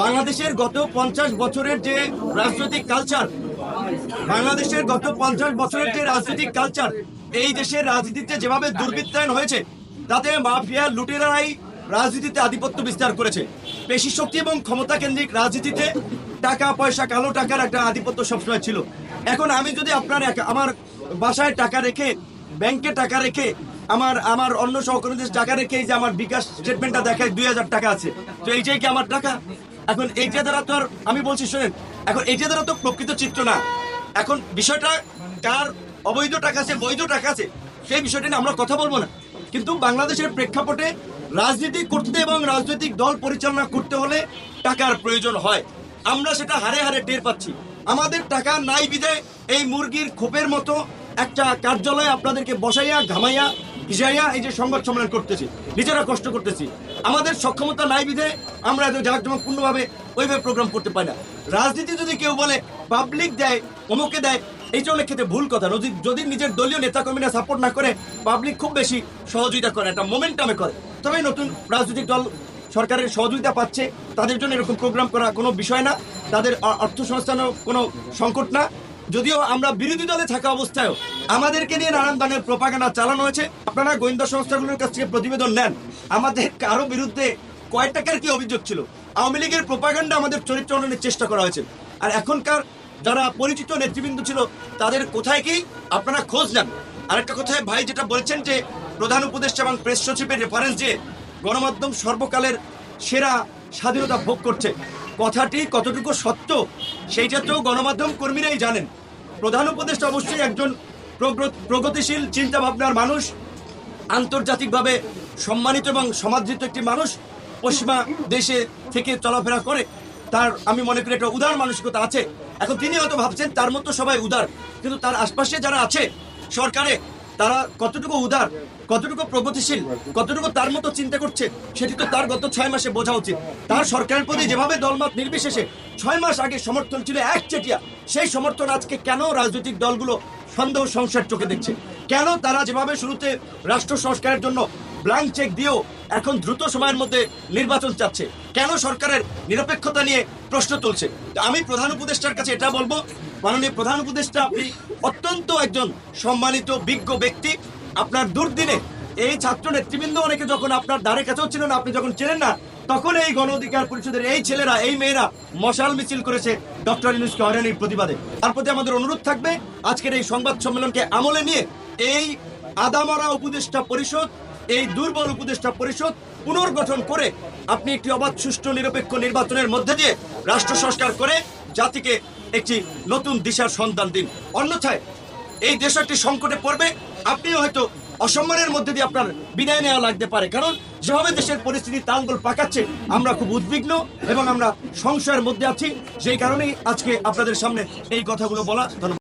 বাংলাদেশের গত পঞ্চাশ বছরের যে রাজনৈতিক কালচার বাংলাদেশের গত পঞ্চাশ বছরের যে রাজনৈতিক কালচার এই দেশের রাজনীতিতে যেভাবে দুর্বৃত্তায়ন হয়েছে, তাতে মাফিয়া লুটেরাই রাজনীতিতে আধিপত্য বিস্তার করেছে। পেশি শক্তি এবং ক্ষমতা কেন্দ্রিক রাজনীতিতে টাকা, পয়সা, কালো টাকার একটা আধিপত্য সবসময় ছিল। এখন আমি যদি আপনার আমার বাসায় টাকা রেখে, ব্যাংকে টাকা রেখে, আমার আমার অন্য সহকর্মীদের টাকা রেখে যে আমার বিকাশ স্টেটমেন্টটা দেখায় দুই হাজার টাকা আছে। তো এইটাই কি আমার টাকা? এখন এইটা দ্বারা তো আমি বলছি, শোনেন, এখন এইটা দ্বারা তো প্রকৃত চিত্র না। এখন বিষয়টা কার অবৈধ টাকা আছে, বৈধ টাকা আছে, সেই বিষয়টা নিয়ে আমরা কথা বলব না। কিন্তু বাংলাদেশের প্রেক্ষাপটে রাজনীতি করতে এবং রাজনৈতিক দল পরিচালনা করতে হলে টাকার প্রয়োজন হয়। আমরা সেটা হারে হারে টের পাচ্ছি। আমাদের টাকা নাই বিদে এই মুরগির খোপের মতো একটা কার্যালয়ে আপনাদেরকে বসাইয়া, ঘামাইয়া ভিজাইয়া এই যে সংবাদ সম্মেলন করতেছি, নিজেরা কষ্ট করতেছি। আমাদের সক্ষমতা নাই বিধে আমরা এত জাঁকজমকপূর্ণভাবে ওইভাবে প্রোগ্রাম করতে পারি না। রাজনীতি যদি কেউ বলে পাবলিক দেয়, অমুকে দেয়, এই অনেক ক্ষেত্রে ভুল কথা। যদি নিজের দলীয় নেতাকর্মীরা সাপোর্ট না করে পাবলিক খুব বেশি সহযোগিতা করে, একটা মোমেন্টামে করে। তবে নতুন রাজনৈতিক দল সরকারের সহযোগিতা পাচ্ছে, তাদের জন্য এরকম প্রোগ্রাম করা কোনো বিষয় না। তাদের অর্থ সংস্থানও কোনো সংকট না। যদিও আমরা বিরোধী দলে থাকা অবস্থায়ও আমাদেরকে নিয়ে নানান ধরনের প্রপাগান্ডা চালানো হয়েছে। আপনারা গোয়েন্দা সংস্থাগুলোর কাছ থেকে প্রতিবেদন নেন। আমাদের কারও বিরুদ্ধে কয় টাকার কি অভিযোগ ছিল? আওয়ামী লীগের প্রপাগান্ডা আমাদের চরিত্র উন্নয়নের চেষ্টা করা হয়েছে। আর এখনকার যারা পরিচিত নেতৃবৃন্দ ছিল, তাদের কোথায় কি? আপনারা খোঁজ নেন। আরেকটা কথায় ভাই যেটা বলছেন যে প্রধান উপদেষ্টা এবং প্রেস সচিবের রেফারেন্স দিয়ে গণমাধ্যম সর্বকালের সেরা স্বাধীনতা ভোগ করছে। কথাটি কতটুকু সত্য, সেইটা তো গণমাধ্যম কর্মীরাই জানেন। প্রধান উপদেষ্টা অবশ্যই একজন প্রগতিশীল চিন্তা ভাবনার মানুষ, আন্তর্জাতিকভাবে সম্মানিত এবং সমাদৃত একটি মানুষ, পশ্চিমা দেশে থেকে চলাফেরা করে। তার, আমি মনে করি, একটা উদার মানসিকতা আছে। এখন তিনি হয়তো ভাবছেন, তার মতো সবাই উদার। কিন্তু তার আশপাশে যারা আছে, সরকারে তারা কতটুকু উদার, কতটুকু প্রগতিশীল, কতটুকু তার মতো চিন্তা করছে, সেটি তো তার গত ছয় মাসে বোঝা উচিত। তার সরকারের প্রতি যেভাবে দলমত নির্বিশেষে ছয় মাস আগে সমর্থন ছিল একচেটিয়া সেই সমর্থন আজকে কেন রাজনৈতিক দলগুলো সন্দেহ সংসার চোখে দেখছে? কেন তারা যেভাবে শুরুতে রাষ্ট্র সংস্কারের জন্য ব্ল্যাঙ্ক চেক দিয়েও এখন দ্রুত সময়ের মধ্যে নির্বাচন চাচ্ছে? কেন সরকারের নিরপেক্ষতা নিয়ে প্রশ্ন তুলছে? আমি প্রধান উপদেষ্টার কাছে এটা বলব মাননীয় প্রধান উপদেষ্টা, আপনি অত্যন্ত একজন সম্মানিত, বিজ্ঞ ব্যক্তি। আপনার দুর্দিনে এই ছাত্র নেতৃবৃন্দ অনেকে যখন আপনার দ্বারে কাছেও ছিল না আপনি যখন চেনেন না, তখন এই গণ অধিকার পরিষদের এই ছেলেরা, এই মেয়েরা মশাল মিছিল করেছে ডক্টর ইউনুসকে হয়রানির প্রতিবাদে। তার প্রতি আমাদের অনুরোধ থাকবে, আজকের এই সংবাদ সম্মেলনকে আমলে নিয়ে এই আদামরা উপদেষ্টা পরিষদ, এই দুর্বল উপদেষ্টা পরিষদ পুনর্গঠন করে আপনি একটি অবাধ, সুষ্ঠু, নিরপেক্ষ নির্বাচনের মধ্যে দিয়ে রাষ্ট্র সংস্কার করে জাতিকে একটি নতুন দিশার সন্ধান দিন। অন্যথায় এই দেশ একটি সংকটে পড়বে, আপনিও হয়তো অসম্মানের মধ্যে দিয়ে আপনার বিদায় নেওয়া লাগতে পারে। কারণ যেভাবে দেশের পরিস্থিতি তাঙ্গল পাকাচ্ছে, আমরা খুব উদ্বিগ্ন এবং আমরা সংশয়ের মধ্যে আছি। সেই কারণেই আজকে আপনাদের সামনে এই কথাগুলো বলা ধন্যবাদ।